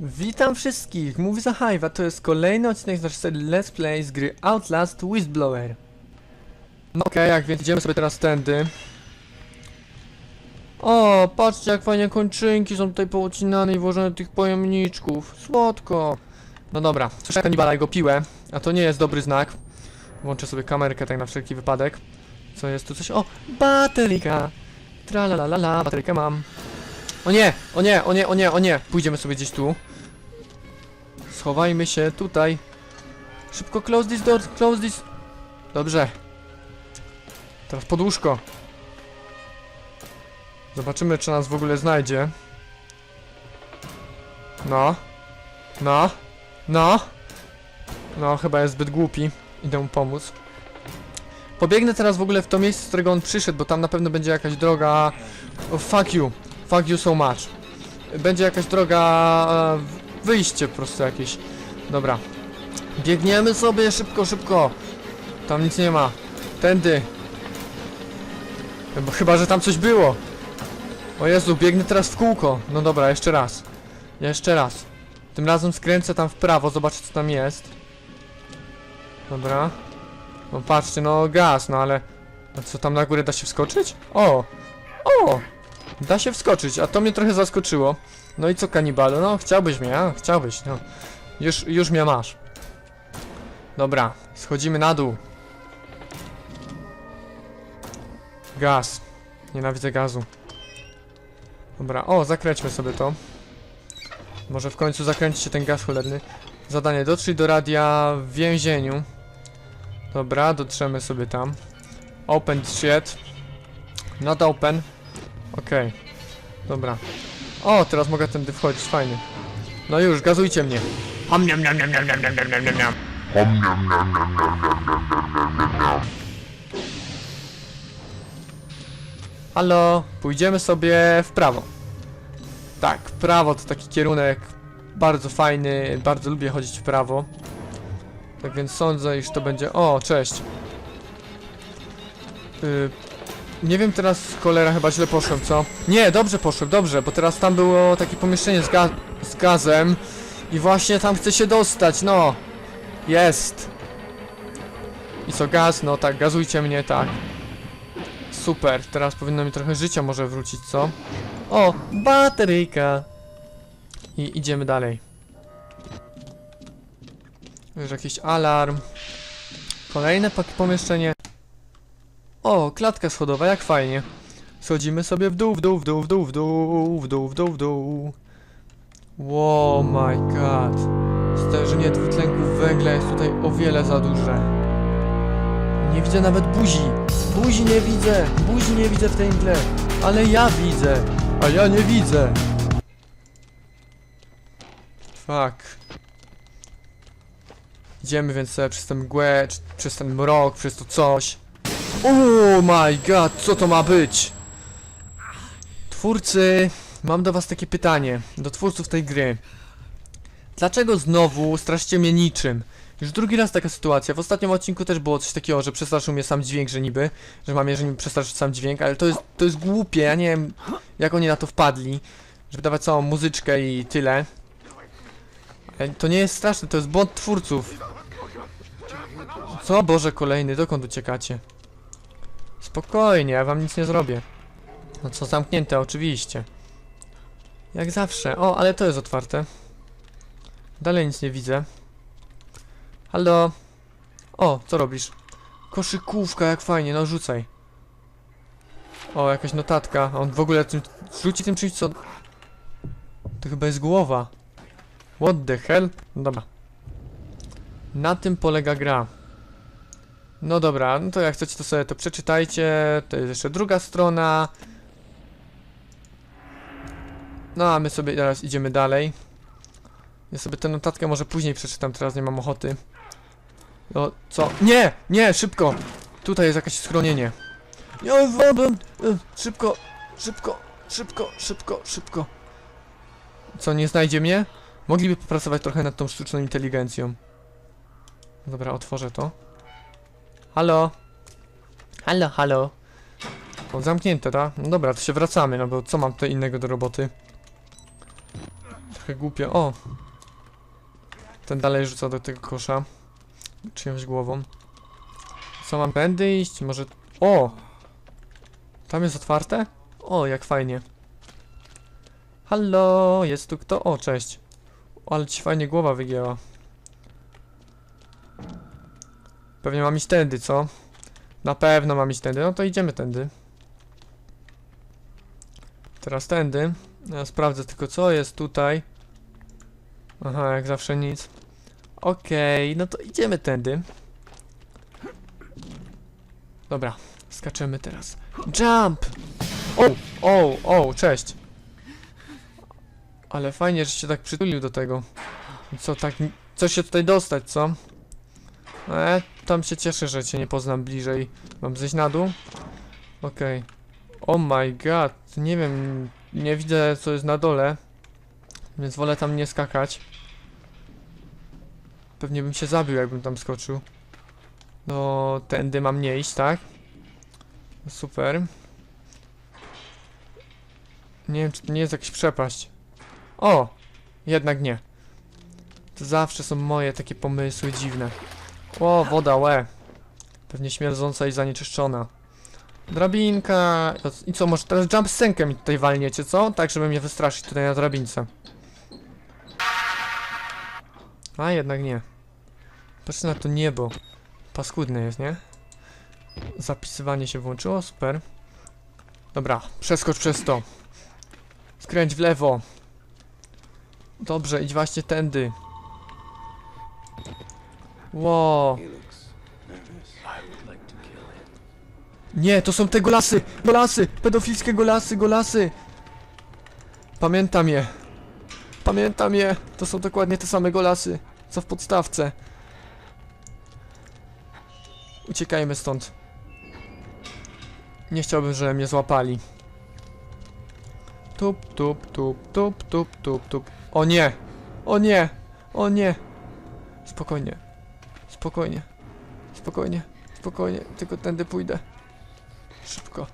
Witam wszystkich, mówi za Hive, to jest kolejny odcinek z naszej Let's Play z gry Outlast Whistleblower. No okej, jak więc idziemy sobie teraz tędy. O, patrzcie jak fajnie kończynki są tutaj poucinane i włożone tych pojemniczków. Słodko. No dobra, słyszę kanibala i go piłę, a to nie jest dobry znak. Włączę sobie kamerkę tak na wszelki wypadek. Co jest tu coś? O, bateryka. Tra la la la, baterykę mam. O nie, o nie, o nie, o nie, o nie. Pójdziemy sobie gdzieś tu. Schowajmy się tutaj. Szybko close this door, close this. Dobrze. Teraz podłóżko. Zobaczymy, czy nas w ogóle znajdzie. No. No. No. No, chyba jest zbyt głupi. Idę mu pomóc. Pobiegnę teraz w ogóle w to miejsce, z którego on przyszedł, bo tam na pewno będzie jakaś droga... Oh, fuck you. Fuck you so much. Będzie jakaś droga... e, Wyjście po prostu jakieś. Dobra. Biegniemy sobie szybko, szybko. Tam nic nie ma. Tędy. Bo chyba, że tam coś było. O Jezu, biegnę teraz w kółko. No dobra, jeszcze raz. Jeszcze raz. Tym razem skręcę tam w prawo, zobaczę co tam jest. Dobra. No patrzcie, no gaz, no ale... A co tam na górę da się wskoczyć? O! O! Da się wskoczyć, a to mnie trochę zaskoczyło. No i co kanibalu? No chciałbyś mnie, a? Chciałbyś, no. Już, już mnie masz. Dobra, schodzimy na dół. Gaz. Nienawidzę gazu. Dobra, o, zakręćmy sobie to. Może w końcu zakręci się ten gaz cholerny. Zadanie, dotrzyj do radia w więzieniu. Dobra, dotrzemy sobie tam. Open shit. Not open. Okej. Dobra. O, teraz mogę tędy wchodzić, fajnie. No już, gazujcie mnie. Om, niam, niam, niam, niam, niam, niam, niam, niam, niam. Halo, pójdziemy sobie w prawo. Tak, prawo to taki kierunek bardzo fajny, bardzo lubię chodzić w prawo. Tak więc sądzę, iż to będzie... O, cześć. Y, nie wiem teraz, cholera, chyba źle poszłem, co? Nie, dobrze poszłem, dobrze, bo teraz tam było takie pomieszczenie z, ga z gazem i właśnie tam chcę się dostać, no. Jest. I co, gaz? No tak, gazujcie mnie, tak. Super, teraz powinno mi trochę życia może wrócić, co? O, bateryjka. I idziemy dalej. Już jakiś alarm. Kolejne pomieszczenie. O, klatka schodowa, jak fajnie. Schodzimy sobie w dół, w dół, w dół, w dół, w dół, w dół, w dół, w dół. Wow, my god. Stężenie dwutlenku węgla jest tutaj o wiele za duże. Nie widzę nawet buzi. Buzi nie widzę. Buzi nie widzę w tej mgle. Ale ja widzę. A ja nie widzę. Fuck. Idziemy więc sobie przez tę mgłę, przez ten mrok, przez to coś. Oh my god, co to ma być? Twórcy, mam do was takie pytanie, do twórców tej gry. Dlaczego znowu straszcie mnie niczym? Już drugi raz taka sytuacja, w ostatnim odcinku też było coś takiego, że przestraszył mnie sam dźwięk, że niby, że mam jeżeli przestraszyć sam dźwięk, ale to jest, to jest głupie, ja nie wiem jak oni na to wpadli, żeby dawać całą muzyczkę i tyle. Ale to nie jest straszne, to jest błąd twórców. Co? Boże, kolejny, dokąd uciekacie? Spokojnie, ja wam nic nie zrobię. No co, zamknięte, oczywiście. Jak zawsze. O, ale to jest otwarte. Dalej nic nie widzę. Halo? O, co robisz? Koszykówka, jak fajnie, no rzucaj. O, jakaś notatka. On w ogóle tym, rzuci tym czymś, co... To chyba jest głowa. What the hell? No dobra. Na tym polega gra. No dobra, no to jak chcecie to sobie to przeczytajcie. To jest jeszcze druga strona. No a my sobie teraz idziemy dalej. Ja sobie tę notatkę może później przeczytam, teraz nie mam ochoty. No co? Nie! Nie! Szybko! Tutaj jest jakieś schronienie. Ja wabam! Szybko! Szybko! Szybko! Szybko! Szybko! Co, nie znajdzie mnie? Mogliby popracować trochę nad tą sztuczną inteligencją. Dobra, otworzę to. Halo? Halo, halo. O, zamknięte, tak? No dobra, to się wracamy, no bo co mam tutaj innego do roboty? trochę głupio. O! Ten dalej rzuca do tego kosza. Czyjąś głową. Co mam tędy iść? Może... O! Tam jest otwarte? O, jak fajnie. Hallo, jest tu kto? O, cześć. O, ale ci fajnie głowa wygięła. Pewnie mam iść tędy, co? Na pewno mam iść tędy. No to idziemy tędy. Teraz tędy. Ja sprawdzę tylko co jest tutaj. Aha, jak zawsze nic. Okej, no to idziemy tędy. Dobra, skaczemy teraz. Jump! O, o, o, cześć. Ale fajnie, że się tak przytulił do tego. Co tak, co się tutaj dostać, co? E, tam się cieszę, że cię nie poznam bliżej. Mam zejść na dół? Okej. Oh my god, nie wiem, nie widzę co jest na dole. Więc wolę tam nie skakać. Pewnie bym się zabił, jakbym tam skoczył. No, tędy mam nie iść, tak? Super. Nie wiem, czy to nie jest jakaś przepaść. O! Jednak nie. To zawsze są moje takie pomysły dziwne. O, woda, łe. Pewnie śmierdząca i zanieczyszczona. Drabinka. I co, może teraz jump scenkę mi tutaj walniecie, co? Tak, żeby mnie wystraszyć tutaj na drabince. A, jednak nie. Patrzcie na to niebo. Paskudne jest, nie? Zapisywanie się włączyło, super. Dobra, przeskocz przez to. Skręć w lewo. Dobrze, idź właśnie tędy. Him. Nie, to są te golasy! Golasy! Pedofilskie golasy, golasy! Pamiętam je. Pamiętam je. To są dokładnie te same golasy, co w podstawce. Uciekajmy stąd. Nie chciałbym, żeby mnie złapali. Tup, tup, tup, tup, tup, tup, tup. O nie! O nie! O nie! Spokojnie. Spokojnie. Spokojnie. Spokojnie. Tylko tędy pójdę. Szybko.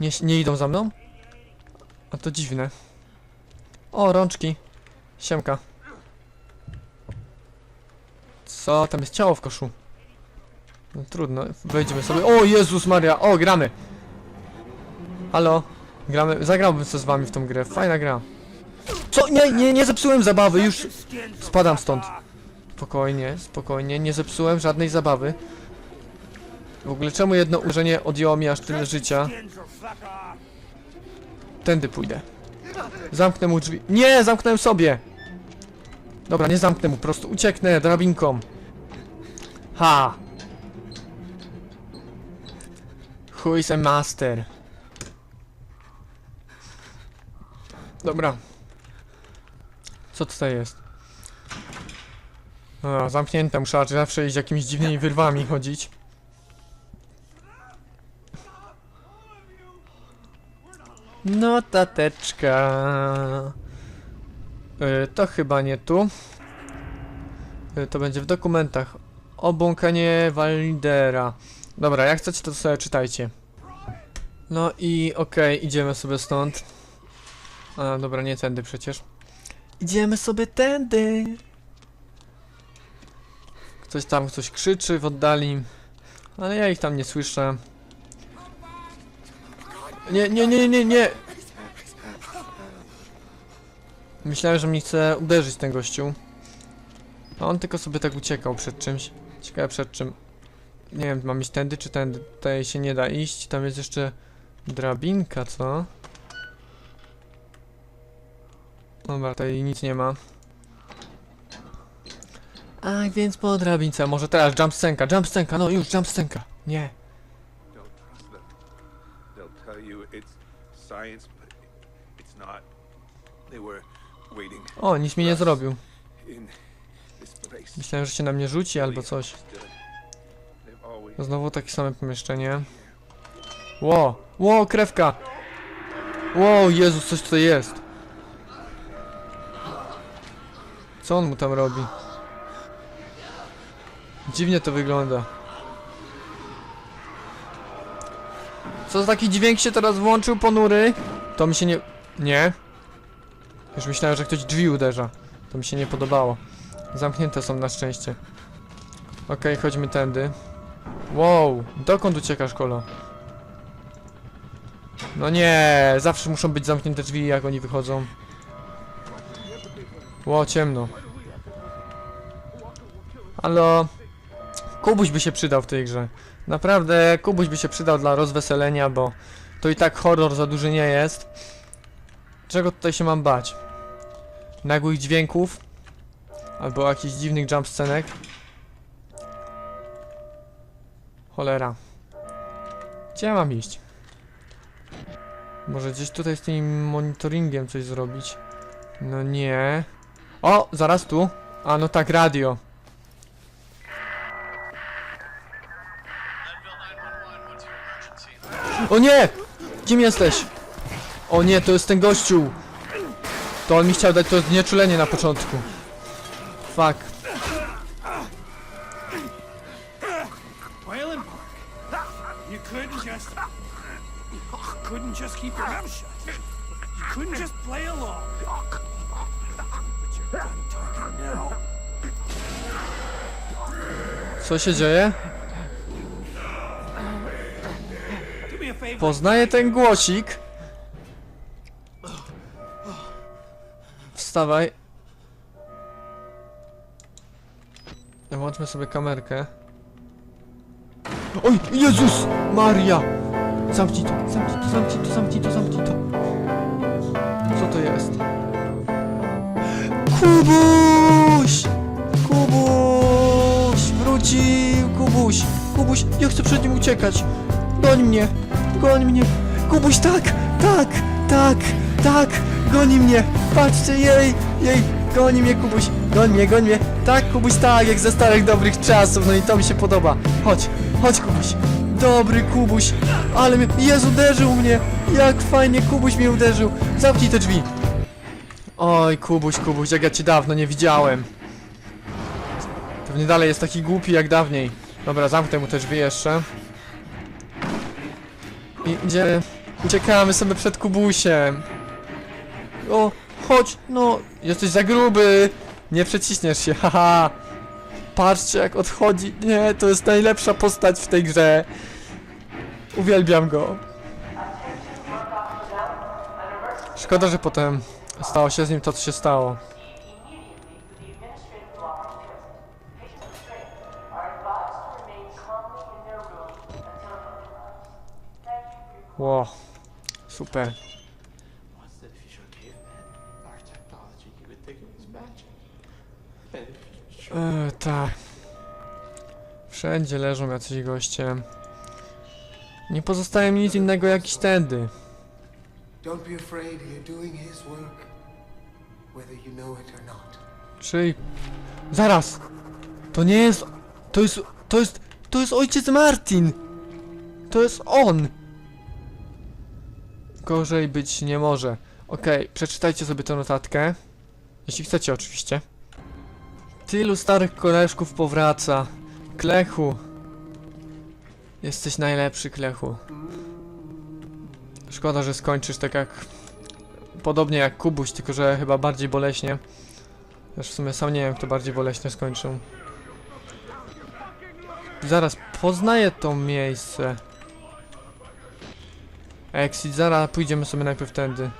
Nie, nie idą za mną? A to dziwne. O, rączki. Siemka. Co? Tam jest ciało w koszu. No trudno, wejdziemy sobie. O Jezus Maria, o gramy! Halo? Gramy, zagrałbym co z wami w tą grę, fajna gra. Co? Nie, nie, nie zepsułem zabawy, już spadam stąd. Spokojnie, spokojnie, nie zepsułem żadnej zabawy. W ogóle czemu jedno uderzenie odjęło mi aż tyle życia? Tędy pójdę. Zamknę mu drzwi. Nie, zamknąłem sobie! Dobra, nie zamknę mu, po prostu ucieknę drabinką. Ha! Who is a master? Dobra. Co tutaj jest? A, zamknięte, muszę zawsze iść jakimiś dziwnymi wyrwami chodzić. Notateczka. Y, to chyba nie tu. Y, to będzie w dokumentach. Obłąkanie Walidera. Dobra, jak chcecie to sobie czytajcie. No i okej, idziemy sobie stąd. A, dobra, nie tędy przecież. Idziemy sobie tędy. Ktoś tam coś krzyczy w oddali. Ale ja ich tam nie słyszę. Nie, nie, nie, nie, nie! Myślałem, że mnie chce uderzyć ten gościu. A on tylko sobie tak uciekał przed czymś. Ciekawe przed czym. Nie wiem, mam iść tędy czy tędy? Tutaj się nie da iść. Tam jest jeszcze drabinka, co? Dobra, tutaj nic nie ma. A, więc po drabince. Może teraz jump scenka, jump scenka, no już, jump scenka. Nie. Don't trust them. They'll tell you it's science, but it's not. They were waiting O, nic mi nie zrobił. in this place. Myślałem, że się na mnie rzuci albo coś. Always Znowu takie same pomieszczenie. Ło, ło, krewka! Ło, Jezus, coś tutaj jest. Co on mu tam robi? Dziwnie to wygląda. Co za taki dźwięk się teraz włączył, ponury? To mi się nie... Nie. Już myślałem, że ktoś drzwi uderza. To mi się nie podobało. Zamknięte są na szczęście. Okej, chodźmy tędy. Wow, dokąd uciekasz, kolo? No nie, zawsze muszą być zamknięte drzwi, jak oni wychodzą. Ło, ciemno. Halo? Kubuś by się przydał w tej grze. Naprawdę, Kubuś by się przydał dla rozweselenia, bo to i tak horror za duży nie jest. Czego tutaj się mam bać? Nagłych dźwięków? Albo jakichś dziwnych jump scenek? Cholera. Gdzie ja mam iść? Może gdzieś tutaj z tym monitoringiem coś zrobić? No nie. O, zaraz tu. A no tak, radio. O nie! Kim jesteś? O nie, to jest ten gościu. To on mi chciał dać to znieczulenie na początku. Fuck. Couldn't just keep your mouth shut. You couldn't just play along. But you're done talking now. Co się dzieje? Poznaję ten głosik. Wstawaj. Włączmy sobie kamerkę. Oj, Jezus Maria! Zamknij to, zamknij to, zamknij to, zamknij to, zamknij to. Co to jest? Kubuś! Kubuś! Wrócił! Kubuś! Kubuś! Ja chcę przed nim uciekać! Goń mnie! Goń mnie! Kubuś, tak! Tak! Tak! Tak! Goni mnie! Patrzcie, jej! Jej! Goni mnie, Kubuś! Goń mnie, goń mnie! Tak, Kubuś, tak! Jak ze starych dobrych czasów! No i to mi się podoba! Chodź! Chodź, Kubuś! Dobry Kubuś! Ale mnie... Jezu, uderzył mnie! Jak fajnie Kubuś mnie uderzył! Zamknij te drzwi! Oj, Kubuś, Kubuś, jak ja cię dawno nie widziałem! Pewnie dalej jest taki głupi jak dawniej. Dobra, zamknę mu te drzwi jeszcze. I idziemy. Uciekamy sobie przed Kubusiem. O, chodź, no, jesteś za gruby. Nie przeciśniesz się, haha. Patrzcie jak odchodzi. Nie, to jest najlepsza postać w tej grze. Uwielbiam go. Szkoda, że potem stało się z nim to, co się stało. Showed E, tak. Wszędzie leżą jacyś goście. Nie pozostaje mi nic innego jak iść tędy. Czyli... Zaraz! To nie jest... To jest... To jest... To jest ojciec Martin! To jest on! Gorzej być nie może. Okej, przeczytajcie sobie tę notatkę. Jeśli chcecie oczywiście. Tylu starych koleżków powraca. Klechu. Jesteś najlepszy, Klechu. Szkoda, że skończysz tak jak... Podobnie jak Kubuś, tylko że chyba bardziej boleśnie. Też w sumie sam nie wiem, kto bardziej boleśnie skończył. Zaraz, poznaję to miejsce. Exit, zaraz pójdziemy sobie najpierw tędy.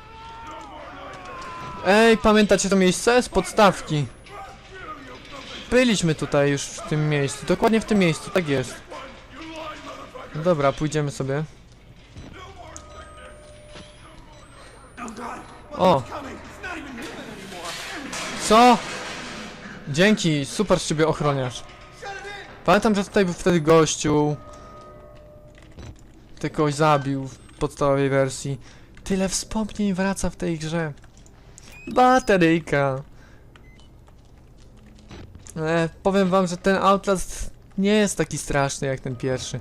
Ej, pamiętacie to miejsce? Z podstawki. Byliśmy tutaj już w tym miejscu, dokładnie w tym miejscu, tak jest. No Dobra, pójdziemy sobie. O! Co? Dzięki, super z ciebie ochroniarz. Pamiętam, że tutaj był wtedy gościu. Ty kogoś zabił podstawowej wersji. Tyle wspomnień wraca w tej grze. Bateryjka. E, powiem wam, że ten Outlast nie jest taki straszny jak ten pierwszy.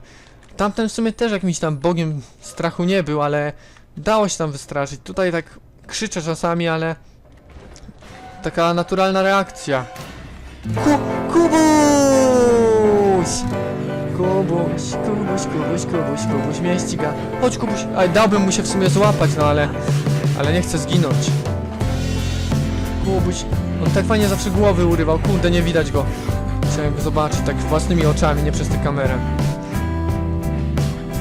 Tamten w sumie też jakimś tam bogiem strachu nie był, ale dało się tam wystraszyć. Tutaj tak krzyczę czasami, ale taka naturalna reakcja. Ku Kubuś! Kubuś, Kubuś, Kubuś, Kubuś, Kubuś mnie ściga. Chodź Kubuś, aj dałbym mu się w sumie złapać, no ale... Ale nie chcę zginąć. Kubuś, on tak fajnie zawsze głowy urywał, kurde, nie widać go. Chciałem go zobaczyć tak własnymi oczami, nie przez tę kamerę.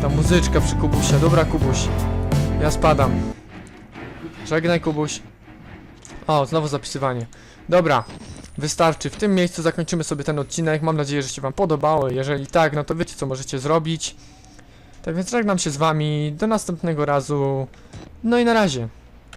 Ta muzyczka przy Kubusia, dobra Kubuś. Ja spadam. Żegnaj Kubuś. O, znowu zapisywanie. Dobra, wystarczy. W tym miejscu zakończymy sobie ten odcinek. Mam nadzieję, że się wam podobało. Jeżeli tak, no to wiecie co możecie zrobić. Tak więc żegnam się z wami. Do następnego razu. No i na razie.